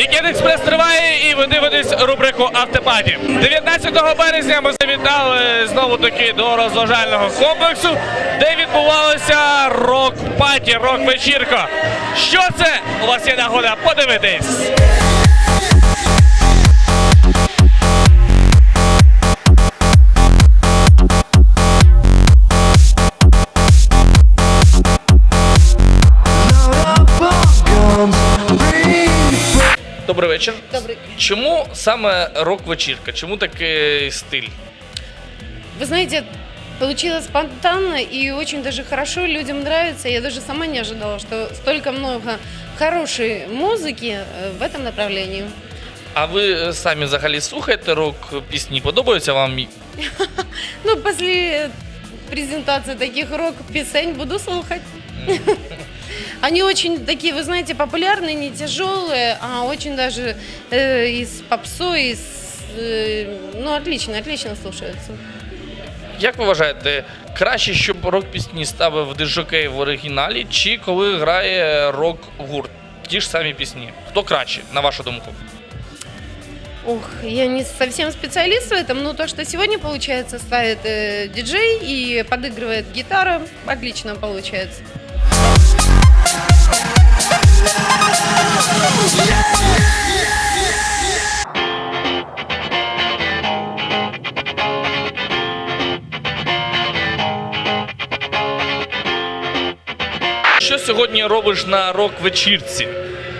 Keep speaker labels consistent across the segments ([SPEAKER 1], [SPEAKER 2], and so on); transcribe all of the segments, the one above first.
[SPEAKER 1] Вікенд експрес триває і ви дивитесь рубрику Автопаді. 19 березня ми завітали знову таки до розважального комплексу, де відбувалося рок-паті, рок-вечірка. Що це? У вас є нагода подивитись. Добрий вечір.
[SPEAKER 2] Добрый.
[SPEAKER 1] Чому саме рок-вечірка? Чому такий стиль?
[SPEAKER 2] Вы знаете, получилось спонтанно и очень даже хорошо, людям нравится. Я даже сама не ожидала, что столько много хорошей музыки э, в этом направлении.
[SPEAKER 1] А ви е, самі взагалі слухаєте рок-пісні? Подобаються вам?
[SPEAKER 2] Ну, после презентации таких рок-песень буду слухать. Они очень такие, вы знаете, популярные, не тяжелые, а очень даже э, и с попсой, и с, э, ну, отлично, отлично слушаются.
[SPEAKER 1] Як ви вважаєте, краще, щоб рок-пісні ставив дизжокей в оригіналі, чи коли грає рок-гурт? Ті ж самі пісні. Хто краще, на вашу думку?
[SPEAKER 2] Ох, я не совсем специалист в этом, но то, что сегодня, получается, ставит э, диджей и подыгрывает гитара, отлично получается.
[SPEAKER 1] Що сьогодні робиш на рок-вечірці?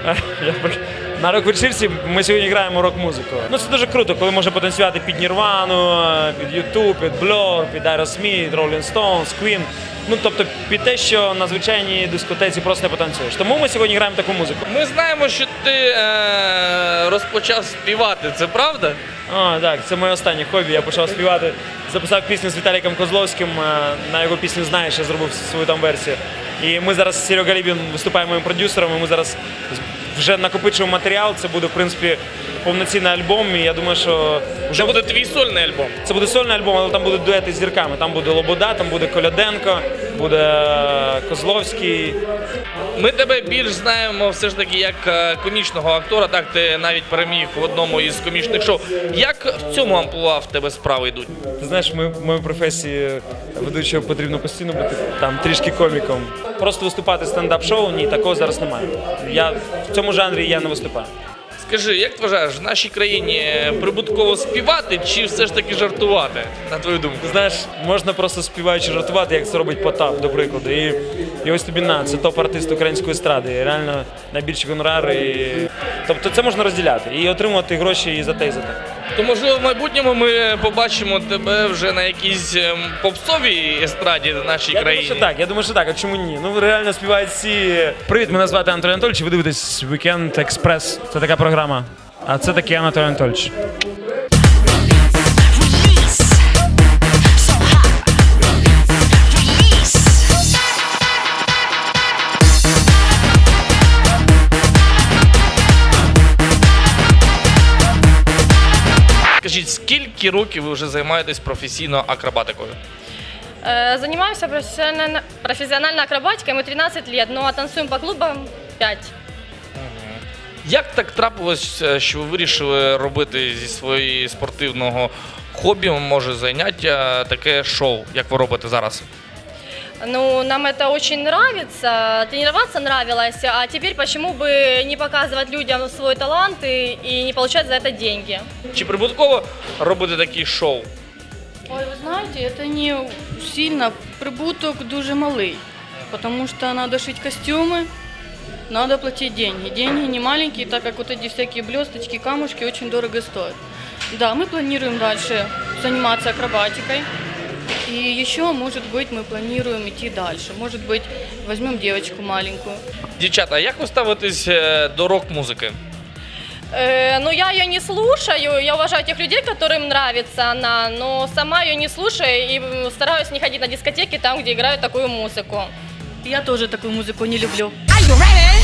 [SPEAKER 3] На рок-вечірці ми сьогодні граємо рок-музику. Ну це дуже круто, коли можна потанцювати під Нірвану, під YouTube, під Blur, під Aerosmith, Rolling Stones, Queen. Ну тобто під те, що на звичайній дискотеці просто не потанцюєш. Тому ми сьогодні граємо таку музику.
[SPEAKER 1] Ми знаємо, що ти е- розпочав співати, це правда?
[SPEAKER 3] А, так, це моє останнє хобі. Я почав співати. Записав пісню з Віталіком Козловським. е, На його пісню знаєш, я зробив свою там версію. І ми зараз з Серега Лібін виступаємо моїм продюсером. І ми зараз вже накопичив матеріал. Це буде, в принципі, повноцінний альбом. І я думаю, що
[SPEAKER 1] Вже буде твій сольний альбом.
[SPEAKER 3] Це буде сольний альбом, але там будуть дуети з зірками. Там буде Лобода, там буде Коляденко, буде Козловський.
[SPEAKER 1] Ми тебе більш знаємо все ж таки як е, комічного актора. Так ти навіть переміг в одному із комічних шоу. Як в цьому амплуа в тебе справи йдуть?
[SPEAKER 3] Ти знаєш, ми, в моїй професії ведучого потрібно постійно бути там трішки коміком. Просто виступати стендап-шоу, ні, такого зараз немає. Я в цьому жанрі я не виступаю.
[SPEAKER 1] Скажи, як ти вважаєш, в нашій країні прибутково співати чи все ж таки жартувати? На твою думку?
[SPEAKER 3] Знаєш, можна просто співаючи жартувати, як це робить Потап, до прикладу. І, і ось тобі на, це топ-артист української естради. Реально найбільші гонорари. І... Тобто це можна розділяти і отримувати гроші і за те, і за те.
[SPEAKER 1] То можливо в майбутньому ми побачимо тебе вже на якійсь ем, попсовій естраді в нашій
[SPEAKER 3] Я думаю,
[SPEAKER 1] країні.
[SPEAKER 3] що так, я думаю, що так. А чому ні? Ну реально співають всі. Привіт, мене звати Анатолій Анатольович. Ви дивитесь Weekend Express. Це така програма. А це таке Анатолій Анатольович.
[SPEAKER 1] Скажіть, скільки років ви вже займаєтесь професійно акробатикою?
[SPEAKER 4] Э, Занимаемся профессионально, профессиональной акробатикой мы 13 лет, но танцуем по клубам 5.
[SPEAKER 1] Як так трапилось, е, що ви вирішили робити зі своєї спортивного хобі, може заняття, таке шоу, як ви робите зараз?
[SPEAKER 4] Ну, нам это очень нравится, тренироваться нравилось, а теперь почему бы не показывать людям свой талант и, и не получать за это деньги?
[SPEAKER 1] Чи прибутково робити такі шоу?
[SPEAKER 5] Ой, ви знаєте, це не сильно прибуток дуже малий, тому що треба шити костюми, надо платить деньги. Деньги не маленькие, так как вот эти всякие блесточки, камушки очень дорого стоят. Да, мы планируем дальше заниматься акробатикой. И еще, может быть, мы планируем идти дальше. Может быть, возьмем девочку маленькую.
[SPEAKER 1] Дівчата, як ви ставитесь е, до рок-музики?
[SPEAKER 4] Э, ну, я ее не слушаю, я уважаю тех людей, которым нравится она, но сама ее не слушаю и м, стараюсь не ходить на дискотеки там, где играют такую музыку.
[SPEAKER 5] Я тоже такую музыку не люблю.
[SPEAKER 6] Are you ready?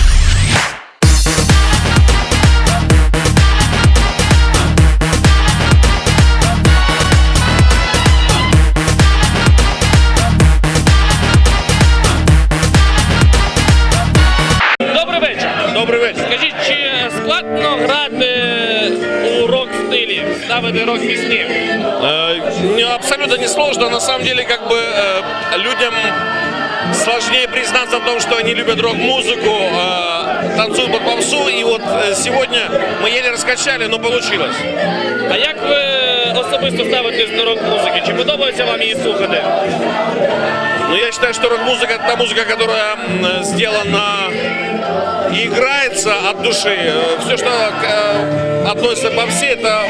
[SPEAKER 7] абсолютно не сложно. На самом деле, как бы э, людям сложнее признаться в том, что они любят рок-музыку, э, танцуют под попсу. И вот э, сегодня мы еле раскачали, но получилось.
[SPEAKER 1] А як ви особисто ставитесь до рок-музики? Чи подобається вам її слухати?
[SPEAKER 7] Но я считаю, что рок-музыка это та музыка, которая м, сделана и играется от души. Все, что э, относится по все, это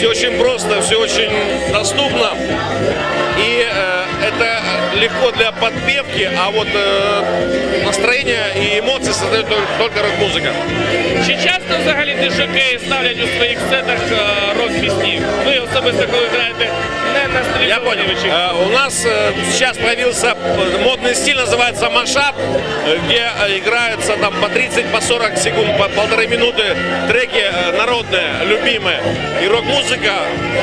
[SPEAKER 7] все очень просто, все очень доступно. И э, это легко для подпевки, а вот э, настроение и эмоции создает только, только рок-музыка.
[SPEAKER 1] Чи часто взагалі дишаки ставлять у своїх сетах е, рок-пісні? Ви особисто, коли граєте не на
[SPEAKER 7] Я
[SPEAKER 1] стилізованій
[SPEAKER 7] понял.
[SPEAKER 1] вечірці?
[SPEAKER 7] Э, У нас э, сейчас появился э, модный стиль, называется машап, э, где э, играются там по 30, по 40 секунд, по полторы минуты треки э, народные, любимые. И рок-музыка,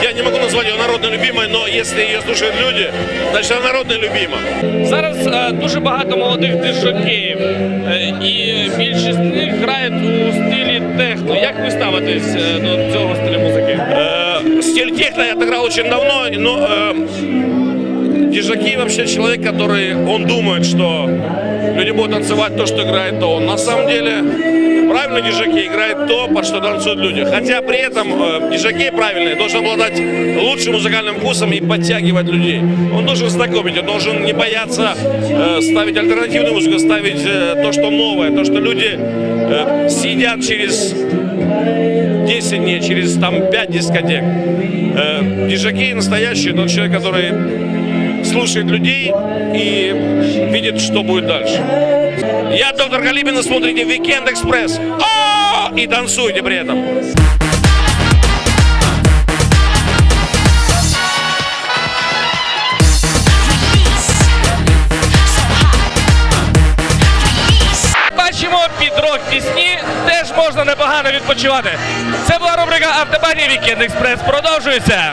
[SPEAKER 7] я не могу назвать ее народной любимой, но если ее слушают люди, значит она народная любима.
[SPEAKER 1] Зараз е, дуже багато молодих дишаків, е, і більшість з них грають у стилі техно. Як ви ставитесь е, до цього стилю музики?
[SPEAKER 7] Э, Стиль техно я отыграл очень давно, но э, Дижаки вообще человек, который, он думает, что люди будут танцевать то, что играет то. Он на самом деле правильно Дижаки играет то, под что танцуют люди. Хотя при этом э, Дижаки правильные должен обладать лучшим музыкальным вкусом и подтягивать людей. Он должен знакомить, он должен не бояться э, ставить альтернативную музыку, ставить э, то, что новое, то, что люди э, сидят через 10 дней, через там 5 дискотек. Э, Дижакей настоящий, тот человек, который слушает людей и видит, что будет дальше. Я доктор Галибин, и смотрите Weekend Экспресс. О! И танцуйте при этом.
[SPEAKER 1] Бачимо, під рок-пісні теж можна непогано відпочивати. Це була рубрика Автобані Вікенд Експрес. Продовжується.